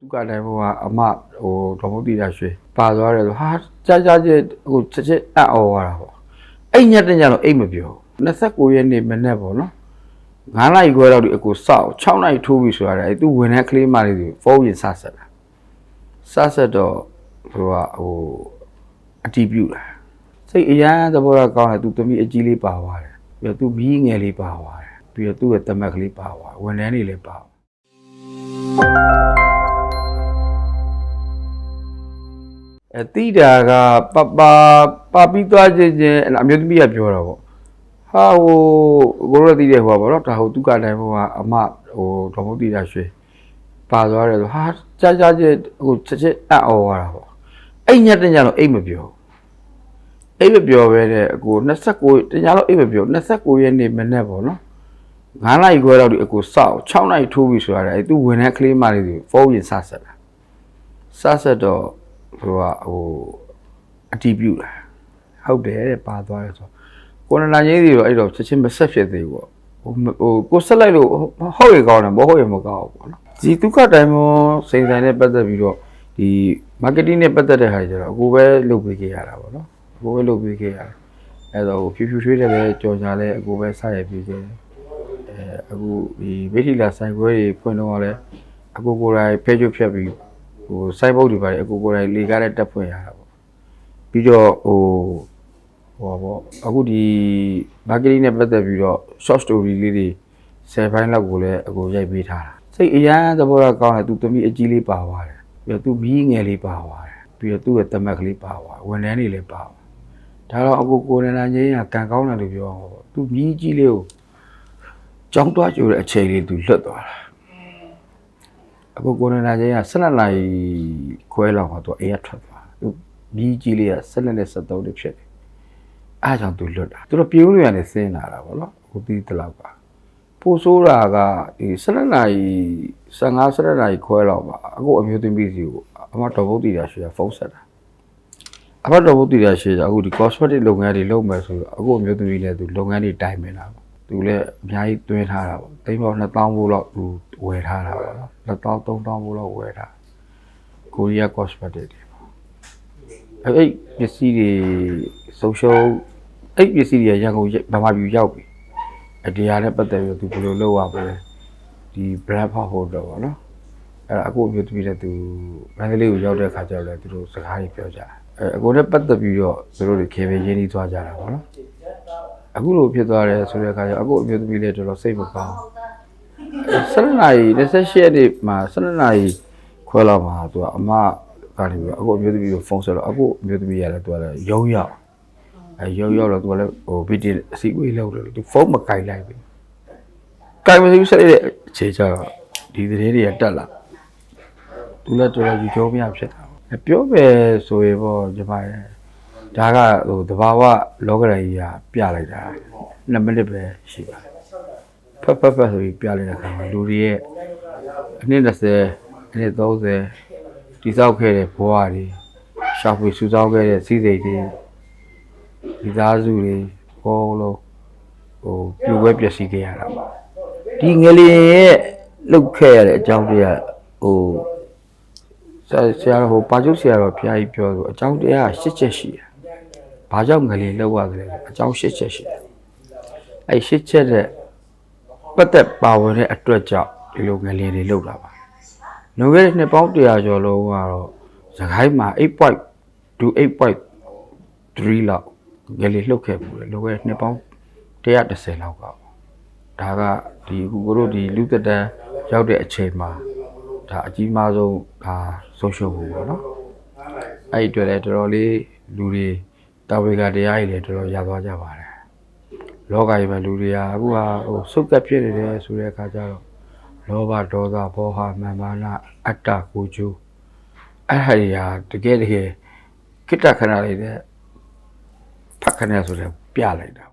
သူကလည်းဟိုကအမဟိုဒေါ်မုတ်တီရရွှေပါသွားတယ်ဆိုဟာကြာကြာချင်းဟိုချက်ချက်အံ့ဩသွားတာပေါ့အဲ့ညက်တဲ့ညတော့အိတ်မပြော29ရက်နေ့မနေ့ပေါ့နော်9နာရီခွဲလောက်ဒီအကိုစောက်6နာရီထိုးပြီဆိုရတယ်အဲ့သူဝင်တဲ့ကလေးမလေးတွေဖုန်းရင်စဆက်တာစဆက်တော့ဟိုကဟိုအတီးပြူလာစိတ်အရန်သဘောတော့ကောင်းတယ်သူသမီးအကြီးလေးပါသွားတယ်ပြီးတော့သူမီးငယ်လေးပါသွားတယ်ပြီးတော့သူ့ရဲ့တမက်ကလေးပါသွားဝန်ထမ်းတွေလည်းပါသွား အဲတိတာကပပပပြီးသွားခြင်းချင်းအဲ့ဒါအမျိုးသမီးကပြောတာပေါ့ဟာဟိုကိုရောတိတဲ့ဟိုပါပေါ့နော်ဒါဟိုသူကတိုင်းဟိုကအမဟိုဒေါ်မုတ်တိတာရွှေပါသွားတယ်ဆိုဟာကြာကြာချင်းဟိုချက်ချက်အံ့ဩသွားတာပေါ့အဲ့ညက်တဲ့ညတော့အိတ်မပြောအိပ်မပြောပဲတဲ့အကို29တညာတော့အိပ်မပြော29ရက်နေ့မနေ့ပေါ့နော်9နာရီခွဲလောက်ဒီအကိုစောက်6နာရီထိုးပြီဆိုရတယ်အဲ့သူဝင်တဲ့ကလေးမလေးတွေဖုန်းရင်စဆက်တာစဆက်တော့ ဟိုကဟိုအတီးပြူလာဟုတ်တယ်တဲ့ပါသွားတယ်ဆိုကိုနန္ဒာကြီးတွေတော့အဲ့တော့ချက်ချင်းမဆက်ဖြစ်သေးဘူးပေါ့ဟိုဟိုကိုဆက်လိုက်လို့ဟုတ်ရကောင်းတယ်မဟုတ်ရမကောင်းဘူးပေါ့နော်ဒီဒုက္ခတိုင်းမောစိန်ဆိုင်နဲ့ပတ်သက်ပြီးတော့ဒီ marketing နဲ့ပတ်သက်တဲ့ဟာတွေကျတော့အကိုပဲလုပ်ပေးခဲ့ရတာပေါ့နော်အကိုပဲလုပ်ပေးခဲ့ရတယ်အဲ့တော့ဖြူဖြူထွေးတယ်လည်းကြော်ကြလဲအကိုပဲစရပေးခဲ့တယ်အဲအခုဒီမိထီလာဆိုင်ခွဲတွေဖွင့်တော့လဲအကိုကိုယ်တိုင်ဖဲကျွတ်ဖြတ်ပြီး ဟိုစိုက်ဘုတ်တွေပါတယ်အကိုကိုယ်တိုင်လေကားတဲ့တက်ဖွင့်ရတာပေါ့ပြီးတော့ဟိုဟိုပါပေါ့အခုဒီ marketing နဲ့ပတ်သက်ပြီးတော့ short story လေးတွေ10ပိုင်းလောက်ကိုလည်းအကိုရိုက်ပေးထားတာစိတ်အရန်သဘောတော့ကောင်းတယ်သူသမီးအကြီးလေးပါသွားတယ်ပြီးတော့သူမီးငယ်လေးပါသွားတယ်ပြီးတော့သူ့ရဲ့တမက်ကလေးပါသွားဝန်ထမ်းတွေလည်းပါသွားဒါတော့အကိုကိုရနာချင်းကကံကောင်းတယ်လို့ပြောအောင်ပေါ့သူမြည်ကြီးလေးကိုကြောင်းတွားကြိုတဲ့အချိန်လေးသူလွတ်သွားတာ အကိုကိုရနာချင်းက12နာရီခွဲလောက်မှာသူအိမ်ကထွက်သွားသူမြည်ကြီးလေးက12နဲ့73လေးဖြစ်တယ်အားကြောင့်သူလွတ်တာသူတို့ပြုံးလို့ရနေစင်းလာတာပေါ့နော်အခုပြီးတလောက်ကပို့ဆိုးတာကဒီ12နာရီ15 12နာရီခွဲလောက်ပါအခုအမျိုးသမီးစီကိုအမတော်ဘုတ်တီတာရွှေဖုန်းဆက်တာအဖတ်တော်ဘုတ်တီရရှိကြအခုဒီ cosmetic လုပ်ငန်းတွေလုပ်မယ်ဆိုတော့အခုအမျိုးသမီးလည်းသူလုပ်ငန်းတွေတိုင်ပင်လာပေါ့ သူလည်းအများကြီးတွင်းထားတာပေါ့တိမ်ပေါင်း2000ဘိုးလောက်သူဝယ်ထားတာပေါ့နော်2000 3000ဘိုးလောက်ဝယ်ထားကိုရီးယား cosmetic တွေပေါ့အဲ့အဲ့ပစ္စည်းတွေ social အဲ့ပစ္စည်းတွေရန်ကုန်ဗမာပြည်ရောက်ပြီအတရားနဲ့ပတ်သက်ပြီးသူဘယ်လိုလုပ်ရမလဲဒီ brand ဖောက်ဖို့တော့ပေါ့နော်အဲ့ဒါအခုအမျိုးသမီးလည်းသူမန္တလေးကိုရောက်တဲ့အခါကျတော့လည်းသူတို့စကားတွေပြောကြတယ်အဲအကိုနဲ့ပတ်သက်ပြီးတော့သူတို့တွေခေပေရင်းနှီးသွားကြတာပေါ့နော် အခုလိုဖြစ်သွားတယ်ဆိုတဲ့အခါကျတော့အခုအမျိုးသမီးလေးတော်တော်စိတ်မကောင်း12နာရီ28ရက်နေ့မှာ12နာရီခွဲလောက်မှာသူကအမကနေပြီးအခုအမျိုးသမီးကိုဖုန်းဆက်တော့အခုအမျိုးသမီးရတယ်သူကလည်းရုံရောက်အဲရုံရောက်တော့သူကလည်းဟိုဗီဒီအစီအဝေးလောက်တယ်သူဖုန်းမကင်လိုက်ဘူးကင်မစီဆက်တဲ့အခြေကျတော့ဒီသတင်းတွေကတက်လာသူလည်းတော်တော်ယူကြောမရဖြစ်တာပြောမယ်ဆိုရင်ပေါ့ညီမရဲ့ ဒါကဟိုတဘာဝလောကရကြီးကပြလိုက်တာ2မိနစ်ပဲရှိပါတယ်ဖတ်ဖတ်ဖတ်ဆိုပြီးပြလိုက်တဲ့အခါမှာလူတွေရဲ့အနည်း20အနည်း30တိဆောက်ခဲ့တဲ့ဘဝတွေရှာဖွေစူးစောင်းခဲ့တဲ့စီးစိမ်တွေဒီသားစုတွေအကုန်လုံးဟိုပြိုပွဲပျက်စီးခဲ့ရတာပါဒီငလျင်ရဲ့လုတ်ခဲ့ရတဲ့အကြောင်းတရားဟိုဆရာဆရာတော်ဟိုပါကျုပ်ဆရာတော်ဖျားကြီးပြောဆိုအကြောင်းတရား၈ချက်ရှိတယ်။ ဘာကြောင့်ငလျင်လောက်ရတယ်လဲအကြောင်း၈ချက်ရှိတယ်။အဲ့၈ချက်တဲ့ပတ်သက်ပါဝင်တဲ့အတွက်ကြောင့်ဒီလိုငလျင်တွေလောက်တာပါ။လုံခဲ့တဲ့နှစ်ပေါင်း100ကျော်လုံးကတော့သခိုင်းမှာ8.2 8.3လောက်ငလျင်လှုပ်ခဲ့ပူတယ်လုံခဲ့တဲ့နှစ်ပေါင်း130လောက်ကပေါ့ဒါကဒီအခုကိုတို့ဒီလူသက်တန်းရောက်တဲ့အချိန်မှာဒါအကြီးမားဆုံးဒါဆုံးရှုံးမှုပေါ့နော်အဲ့ဒီအတွက်လည်းတော်တော်လေးလူတွေ တာဝေကတရားကြီးလည်းတော်တော်ရသွားကြပါတယ်လောကကြီးမှာလူတွေကအခုဟာဟိုစုပ်ကပ်ဖြစ်နေတယ်ဆိုတဲ့အခါကျတော့လောဘဒေါသဘောဟမာမာနအတ္တကိုကျိုးအဲ့ဟာတွေဟာတကယ်တကယ်ခိတ္တခဏလေးနဲ့ဖတ်ခဏဆိုတဲ့ပြလိုက်တာ